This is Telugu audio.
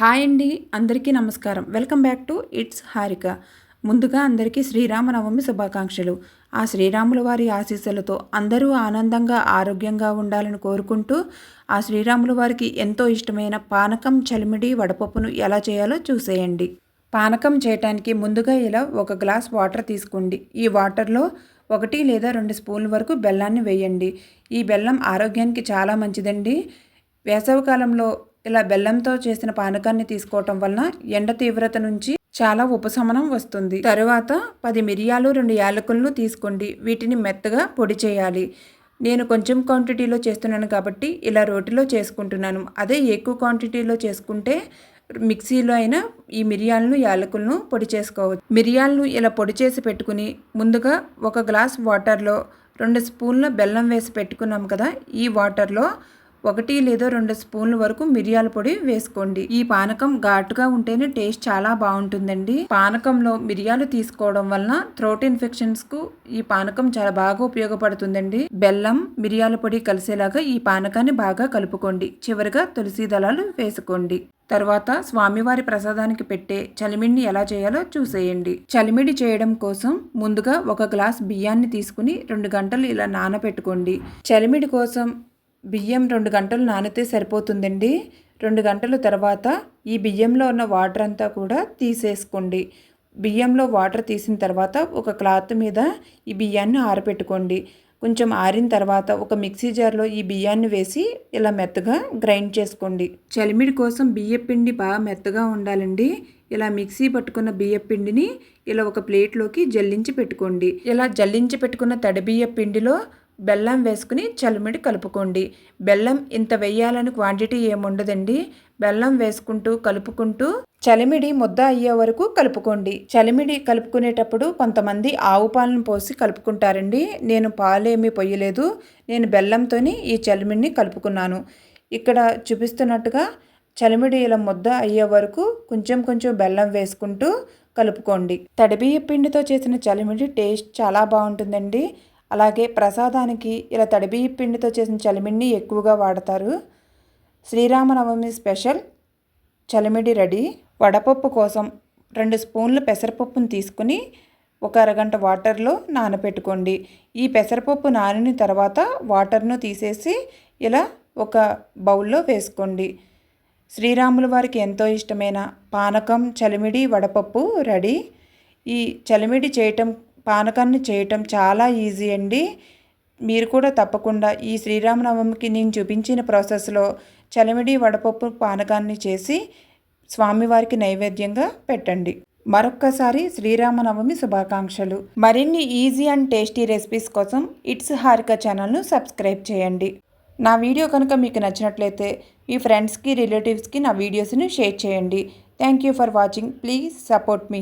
హాయ్ అండి అందరికీ నమస్కారం. Welcome back to it's Harika. ముందుగా అందరికీ శ్రీరామనవమి శుభాకాంక్షలు. ఆ శ్రీరాముల వారి ఆశీస్సులతో అందరూ ఆనందంగా ఆరోగ్యంగా ఉండాలని కోరుకుంటూ ఆ శ్రీరాముల వారికి ఎంతో ఇష్టమైన పానకం చలిమిడి వడపప్పును ఎలా చేయాలో చూసేయండి. పానకం చేయటానికి ముందుగా ఇలా ఒక గ్లాస్ వాటర్ తీసుకోండి. ఈ వాటర్లో ఒకటి లేదా రెండు స్పూన్ల వరకు బెల్లాన్ని వేయండి. ఈ బెల్లం ఆరోగ్యానికి చాలా మంచిదండి. వేసవికాలంలో ఇలా బెల్లంతో చేసిన పానకాన్ని తీసుకోవటం వలన ఎండ తీవ్రత నుంచి చాలా ఉపశమనం వస్తుంది. తరువాత పది మిరియాలు రెండు యాలకులను తీసుకోండి. వీటిని మెత్తగా పొడి చేయాలి. నేను కొంచెం క్వాంటిటీలో చేస్తున్నాను కాబట్టి ఇలా రోటిలో చేసుకుంటున్నాను. అదే ఎక్కువ క్వాంటిటీలో చేసుకుంటే మిక్సీలో అయినా ఈ మిరియాలను యాలకులను పొడి చేసుకోవచ్చు. మిరియాలను ఇలా పొడి చేసి పెట్టుకుని ముందుగా ఒక గ్లాస్ వాటర్లో రెండు స్పూన్ల బెల్లం వేసి పెట్టుకున్నాం కదా ఈ వాటర్లో ఒకటి లేదా రెండు స్పూన్ల వరకు మిరియాల పొడి వేసుకోండి. ఈ పానకం ఘాటుగా ఉంటేనే టేస్ట్ చాలా బాగుంటుందండి. పానకంలో మిరియాలు తీసుకోవడం వలన థ్రోట్ ఇన్ఫెక్షన్స్కు ఈ పానకం చాలా బాగా ఉపయోగపడుతుందండి. బెల్లం మిరియాల పొడి కలిసేలాగా ఈ పానకాన్ని బాగా కలుపుకోండి. చివరిగా తులసి దళాలు వేసుకోండి. తర్వాత స్వామివారి ప్రసాదానికి పెట్టే చలిమిడిని ఎలా చేయాలో చూసేయండి. చలిమిడి చేయడం కోసం ముందుగా ఒక గ్లాస్ బియ్యాన్ని తీసుకుని రెండు గంటలు ఇలా నానబెట్టుకోండి. చలిమిడి కోసం బియ్యం రెండు గంటలు నానితే సరిపోతుందండి. రెండు గంటల తర్వాత ఈ బియ్యంలో ఉన్న వాటర్ అంతా కూడా తీసేసుకోండి. బియ్యంలో వాటర్ తీసిన తర్వాత ఒక క్లాత్ మీద ఈ బియ్యాన్ని ఆరబెట్టుకోండి కొంచెం ఆరిన తర్వాత ఒక మిక్సీ జార్లో ఈ బియ్యాన్ని వేసి ఇలా మెత్తగా గ్రైండ్ చేసుకోండి. చలిమిడి కోసం బియ్యపిండి బాగా మెత్తగా ఉండాలండి. ఇలా మిక్సీ పట్టుకున్న బియ్యపిండిని ఇలా ఒక ప్లేట్లోకి జల్లించి పెట్టుకోండి. ఇలా జల్లించి పెట్టుకున్న తడి బియ్య పిండిలో బెల్లం వేసుకుని చలిమిడి కలుపుకోండి. బెల్లం ఇంత వేయాలని క్వాంటిటీ ఏముండదండి? బెల్లం వేసుకుంటూ కలుపుకుంటూ చలిమిడి ముద్ద అయ్యే వరకు కలుపుకోండి. చలిమిడి కలుపుకునేటప్పుడు కొంతమంది ఆవు పాలను పోసి కలుపుకుంటారండి. నేను పాలేమీ పొయ్యలేదు. నేను బెల్లంతోని ఈ చలిమిడిని కలుపుకున్నాను. ఇక్కడ చూపిస్తున్నట్టుగా చలిమిడి ఇలా ముద్ద అయ్యే వరకు కొంచెం కొంచెం బెల్లం వేసుకుంటూ కలుపుకోండి. తడిబియ్య పిండితో చేసిన చలిమిడి టేస్ట్ చాలా బాగుంటుందండి. అలాగే ప్రసాదానికి ఇలా తడిబియ్య పిండితో చేసిన చలిమిడిని ఎక్కువగా వాడతారు. శ్రీరామనవమి స్పెషల్ చలిమిడి రెడీ. వడపప్పు కోసం రెండు స్పూన్లు పెసరపప్పును తీసుకుని ఒక అరగంట వాటర్లో నానబెట్టుకోండి ఈ పెసరపప్పు నానిన తర్వాత వాటర్ను తీసేసి ఇలా ఒక బౌల్లో వేసుకోండి. శ్రీరాముల వారికి ఎంతో ఇష్టమైన పానకం చలిమిడి వడపప్పు రెడీ. ఈ చలిమిడి చేయటం పానకాన్ని చేయటం చాలా ఈజీ అండి. మీరు కూడా తప్పకుండా ఈ శ్రీరామనవమికి నేను చూపించిన ప్రాసెస్లో చలిమిడి వడపప్పు పానకాన్ని చేసి స్వామివారికి నైవేద్యంగా పెట్టండి. మరొక్కసారి శ్రీరామనవమి శుభాకాంక్షలు. మరిన్ని ఈజీ అండ్ టేస్టీ రెసిపీస్ కోసం ఇట్స్ హారిక ఛానల్ను సబ్స్క్రైబ్ చేయండి. నా వీడియో కనుక మీకు నచ్చినట్లయితే మీ ఫ్రెండ్స్కి రిలేటివ్స్కి నా వీడియోస్ని షేర్ చేయండి. Thank you for watching. Please support me.